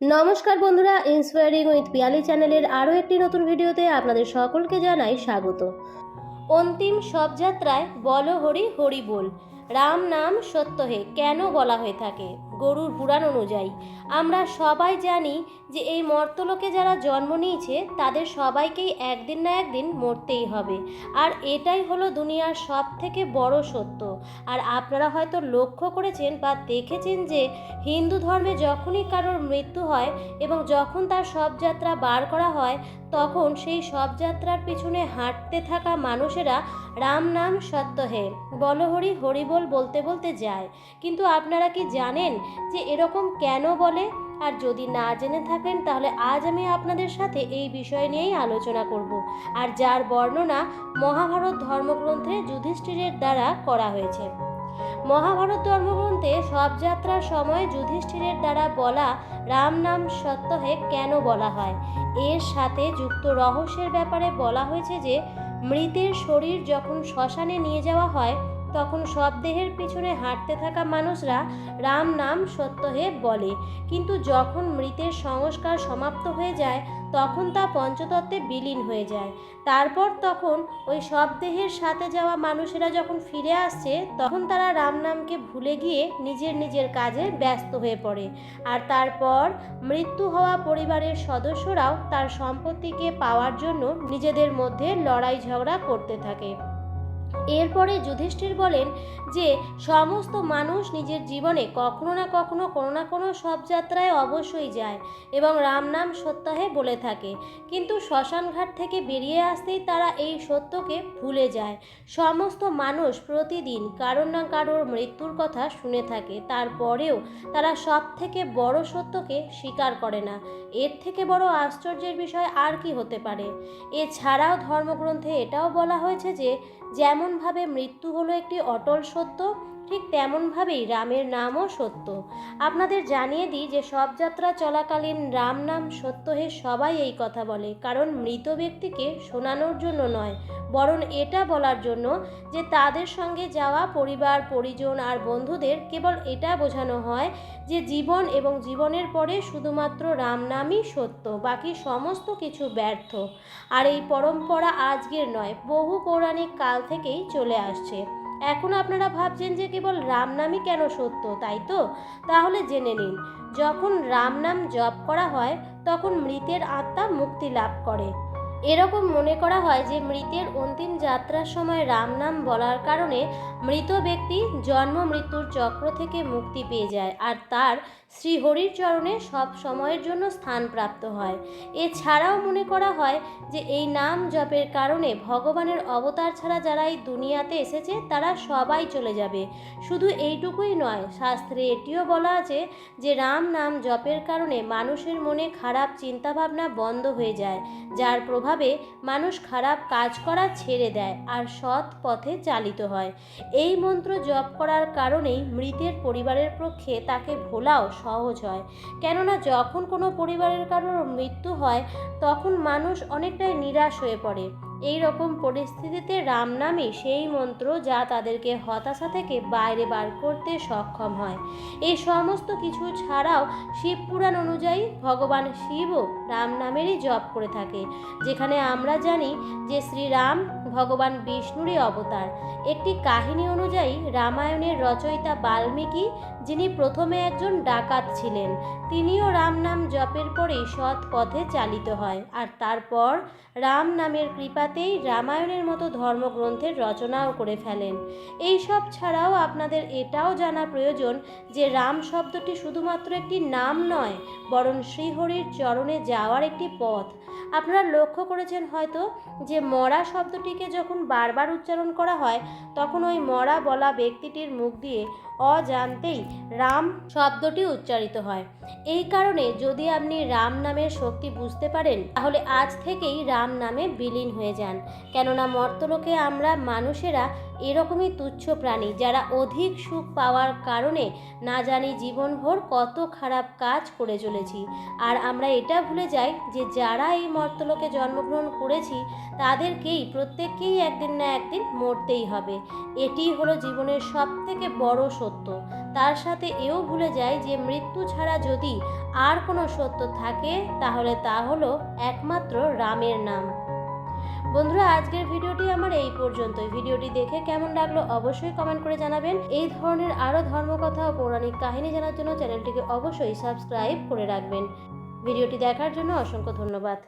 নমস্কার বন্ধুরা inspiring with Piyali চ্যানেলের আরও একটি নতুন ভিডিওতে আপনাদের সকলকে জানাই স্বাগত। অন্তিম শবযাত্রায় বল হরি হরি বল, রাম নাম সত্য হে, কেন বলা হয়ে থাকে? গরুর পুরাণ অনুযায়ী। আমরা সবাই জানি যে এই মর্তলোকে যারা জন্ম নিয়েছে, তাদের সবাইকেই একদিন না একদিন মরতেই হবে। আর এটাই হলো দুনিয়ার সব থেকে বড় সত্য। আর আপনারা হয়তো লক্ষ্য করেছেন বা দেখেছেন যে হিন্দু ধর্মে যখনই কারোর মৃত্যু হয় এবং যখন তার শবযাত্রা বার করা হয়, তখন সেই শবযাত্রার পিছনে হাঁটতে থাকা মানুষেরা রাম নাম সত্য হে। বল হরি হরি বলতে বলতে যায়। কিন্তু আপনারা কি জানেন যে এরকম কেন বলে? আর যদি না জেনে থাকেন, তাহলে আজ আমি আপনাদের সাথে এই বিষয় নিয়েই আলোচনা করব। আর যার বর্ণনা মহাভারত ধর্মগ্রন্থে যুধিষ্ঠিরের দ্বারা করা হয়েছে। মহাভারত ধর্মগ্রন্থে শবযাত্রার সময় যুধিষ্ঠিরের দ্বারা বলা রাম নাম সত্য হে কেন বলা হয়? এর সাথে যুক্ত রহস্যের ব্যাপারে বলা হয়েছে যে মৃতের শরীর যখন শ্মশানে নিয়ে যাওয়া হয়, তখন সব দেহের পিছনে হাঁটতে থাকা মানুষরা রাম নাম সত্য বলে। কিন্তু যখন মৃতের সংস্কার সমাপ্ত হয়ে যায় তখন তা পঞ্চতত্ত্বে বিলীন হয়ে যায়। তারপর তখন ওই সব দেহের সাথে যাওয়া মানুষেরা যখন ফিরে আসছে তখন তারা রাম নামকে ভুলে গিয়ে নিজের নিজের কাজে ব্যস্ত হয়ে পড়ে। আর তারপর মৃত্যু হওয়া পরিবারের সদস্যরাও তার সম্পত্তিকে পাওয়ার জন্য নিজেদের মধ্যে লড়াই ঝগড়া করতে থাকে। এরপরে যুধিষ্ঠির বলেন যে, সমস্ত মানুষ নিজের জীবনে কখনো না কখনো কোনো না কোনো শবযাত্রায় অবশ্যই যায় এবং রাম নাম সত্যাহে বলে থাকে। কিন্তু শ্মশানঘাট থেকে বেরিয়ে আসতেই তারা এই সত্যকে ভুলে যায়। সমস্ত মানুষ প্রতিদিন কারোর না কারোর মৃত্যুর কথা শুনে থাকে। তারপরেও তারা সব থেকে বড় সত্যকে স্বীকার করে না। এর থেকে বড় আশ্চর্যের বিষয় আর কি হতে পারে? এছাড়াও ধর্মগ্রন্থে এটাও বলা হয়েছে যে যেমনভাবে মৃত্যু হলো একটি অটল সত্য, ঠিক তেমনভাবেই রামের নামও সত্য। আপনাদের জানিয়ে দিই যে সব যাত্রা চলাকালীন রাম নাম সত্য হে সবাই এই কথা বলে, কারণ মৃত ব্যক্তিকে শোনানোর জন্য নয়, বরং এটা বলার জন্য যে তাদের সঙ্গে যাওয়া পরিবার, পরিজন আর বন্ধুদের কেবল এটা বোঝানো হয় যে জীবন এবং জীবনের পরে শুধুমাত্র রাম নামই সত্য, বাকি সমস্ত কিছু ব্যর্থ। আর এই পরম্পরা আজকের নয়, বহু পৌরাণিক কাল থেকেই চলে আসছে। এখন আপনারা ভাবছেন যে কেবল রাম নামই কেন সত্য, তাই তো? তাহলে জেনে নিন, যখন রাম নাম জপ করা হয়, তখন মৃতের আত্মা মুক্তি লাভ করে। এরকম মনে করা হয় যে মৃতের অন্তিম যাত্রার সময় রাম নাম বলার কারণে মৃত ব্যক্তি জন্ম মৃত্যুর চক্র থেকে মুক্তি পেয়ে যায় আর তার শ্রীহরির চরণে সব সময়ের জন্য স্থান প্রাপ্ত হয়। এছাড়াও মনে করা হয় যে এই নাম জপের কারণে ভগবানের অবতার ছাড়া যারা এই দুনিয়াতে এসেছে, তারা সবাই চলে যাবে। শুধু এইটুকুই নয়, শাস্ত্রে এটিও বলা আছে যে রাম নাম জপের কারণে মানুষের মনে খারাপ চিন্তাভাবনা বন্ধ হয়ে যায়, যার প্রভাবে মানুষ খারাপ কাজ করা ছেড়ে দেয় আর সৎ পথে চালিত হয়। এই মন্ত্র জপ করার কারণেই মৃতের পরিবারের পক্ষে তাকে ভোলাও সহজ হয়। কেননা যখন কোনো পরিবারের কারোর মৃত্যু হয়, তখন মানুষ অনেকটাই নিরাশ হয়ে পড়ে। এই রকম পরিস্থিতিতে রাম নামই সেই মন্ত্র যা তাদেরকে হতাশা থেকে বাইরে বার করতে সক্ষম হয়। এই সমস্ত কিছু ছাড়াও শিব পুরাণ অনুযায়ী ভগবান শিবও রাম নামেরই জপ করে থাকে। যেখানে আমরা জানি যে শ্রীরাম ভগবান বিষ্ণুরই অবতার। একটি কাহিনী অনুযায়ী রামায়ণের রচয়িতা বাল্মীকি, যিনি প্রথমে একজন ডাকাত ছিলেন, তিনিও রাম নাম জপের পরেই সৎ পথে চালিত হয়। আর তারপর রাম নামের কৃপাতেই রামায়ণের মতো ধর্মগ্রন্থের রচনাও করে ফেলেন। এই সব ছাড়াও আপনাদের এটাও জানা প্রয়োজন যে রাম শব্দটি শুধুমাত্র একটি নাম নয়, বরং শ্রীহরির চরণে যাওয়ার একটি পথ। আপনারা লক্ষ্য করেছেন হয়তো যে মরা শব্দটিকে যখন বারবার উচ্চারণ করা হয়, তখন ওই মরা বলা ব্যক্তিটির মুখ দিয়ে অজান্তেই রাম শব্দটি উচ্চারিত হয়। এই কারণে যদি আপনি রাম নামের শক্তি বুঝতে পারেন, তাহলে আজ থেকেই রাম নামে বিলীন হয়ে যান। কেননা মর্তলোকে আমরা মানুষেরা এরকমই তুচ্ছ প্রাণী যারা অধিক সুখ পাওয়ার কারণে না জানি জীবনভর কত খারাপ কাজ করে চলেছি। আর আমরা এটা ভুলে যাই যে যারা এই মর্তলোকে জন্মগ্রহণ করেছি, তাদেরকেই প্রত্যেককেই একদিন না একদিন মরতেই হবে। এটি হলো জীবনের সব থেকে বড় সত্য। তার সাথে এও ভুলে যায় যে মৃত্যু ছাড়া যদি আর কোনো সত্য থাকে, তাহলে তা হলো একমাত্র রামের নাম। বন্ধুরা, আজকের ভিডিওটি আমার এই পর্যন্তই। ভিডিওটি দেখে কেমন লাগল অবশ্যই কমেন্ট করে জানাবেন। এই ধরনের আরও ধর্মকথা ও পৌরাণিক কাহিনী জানার জন্য চ্যানেলটিকে অবশ্যই সাবস্ক্রাইব করে রাখবেন। ভিডিওটি দেখার জন্য অসংখ্য ধন্যবাদ।